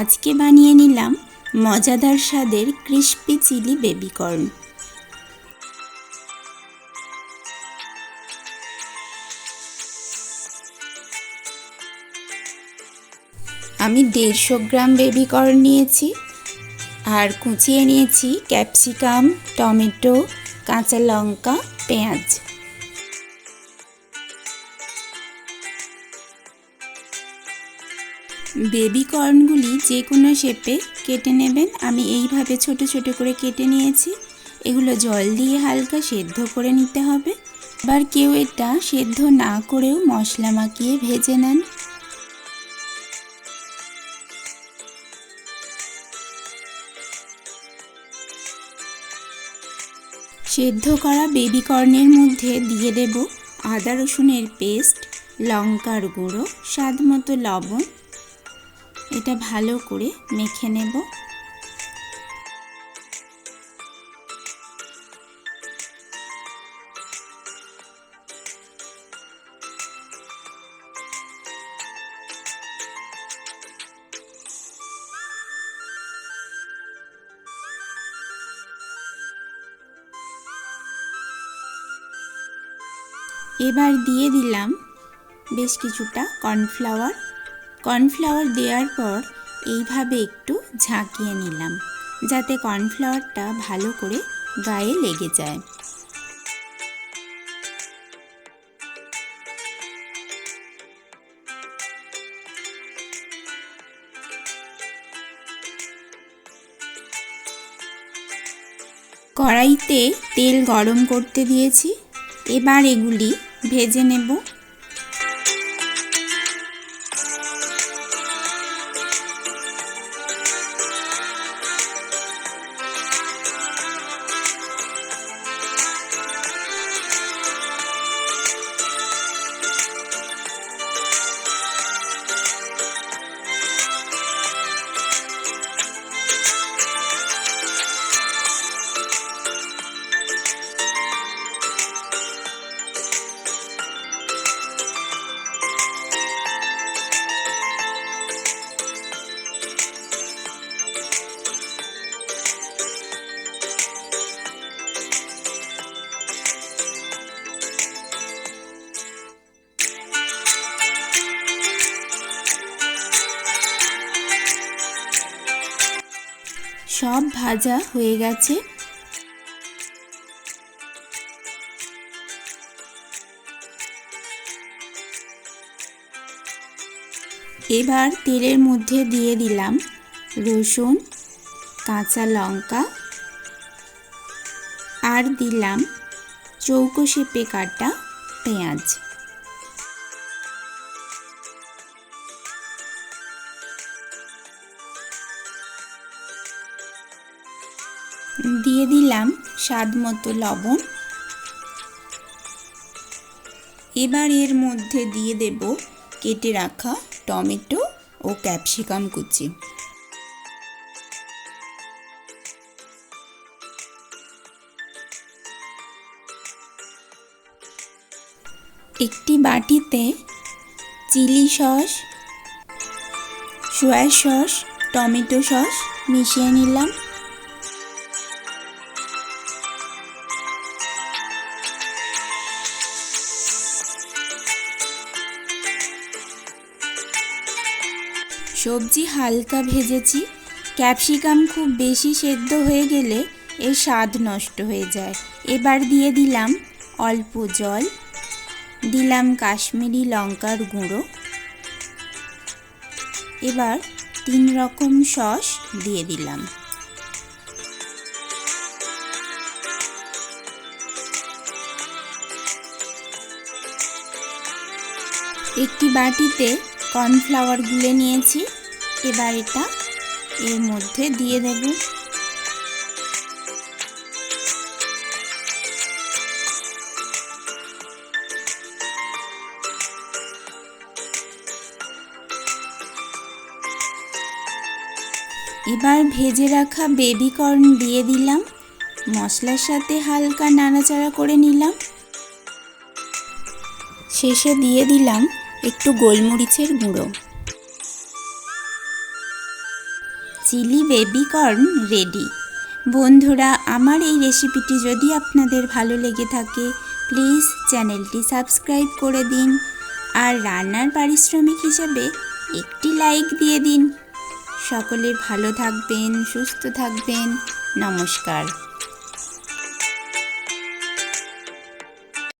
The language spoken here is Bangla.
আজকে বানিয়ে নিলাম মজাদার স্বাদের ক্রিস্পি চিলি বেবিকর্ন। আমি দেড়শো গ্রাম বেবিকর্ন নিয়েছি আর কুচিয়ে নিয়েছি ক্যাপসিকাম, টমেটো, কাঁচা লঙ্কা, পেঁয়াজ। বেবি কর্নগুলি যে কোনো শেপে কেটে নেবেন। আমি এইভাবে ছোট ছোট করে কেটে নিয়েছি। এগুলো জল দিয়ে হালকা সেদ্ধ করে নিতে হবে। আবার কেউ এটা সেদ্ধ না করেও মশলা মাখিয়ে ভেজে নেন। সেদ্ধ করা বেবি কর্নের মধ্যে দিয়ে দেব আদা রসুনের পেস্ট, লঙ্কার গুঁড়ো স্বাদ মতো লবণ এটা ভালো করে মেখে নেব। এবার দিয়ে দিলাম বেশ কিছুটা কর্নফ্লাওয়ার। কর্নফ্লাওয়ার দেওয়ার পর এইভাবে একটু ঝাঁকিয়ে নিলাম, যাতে কর্নফ্লাওয়ারটা ভালো করে গায়ে লেগে যায়। কড়াইতে তেল গরম করতে দিয়েছি। এবার এগুলি ভেজে নেব। সব ভাজা হয়ে গেছে। এবার তেলের মধ্যে দিয়ে দিলাম রসুন, কাঁচা লঙ্কা আর দিলাম চৌকো শেপে কাটা পেঁয়াজ। দিয়ে দিলাম স্বাদ মতো লবণ। এবার এর মধ্যে দিয়ে দেব কেটে রাখা টমেটো ও ক্যাপসিকাম কুচি। একটি বাটিতে chilli sauce, soya sauce, tomato sauce মিশিয়ে নিলাম। সবজি হালকা ভেজেছি। ক্যাপসিকাম খুব বেশি সেদ্ধ হয়ে গেলে এর স্বাদ নষ্ট হয়ে যায়। এবার দিয়ে দিলাম অল্প জল। দিলাম কাশ্মীরি লঙ্কার গুঁড়ো। এবার তিন রকম সস দিয়ে দিলাম। একটি বাটিতে কর্নফ্লাওয়ার গুলে নিয়েছি। এবার এটা এর মধ্যে দিয়ে দেব। এবার ভেজে রাখা বেবি কর্ন দিয়ে দিলাম। মশলার সাথে হালকা নাড়াচাড়া করে নিলাম। শেষে দিয়ে দিলাম একটু গোলমরিচের গুঁড়ো। Chilli baby corn ready. বন্ধুরা, আমার এই রেসিপিটি যদি আপনাদের ভালো লেগে থাকে, প্লিজ চ্যানেলটি সাবস্ক্রাইব করে দিন আর রান্নার পারিশ্রমিক হিসেবে একটি লাইক দিয়ে দিন। সকলে ভালো থাকবেন, সুস্থ থাকবেন। নমস্কার।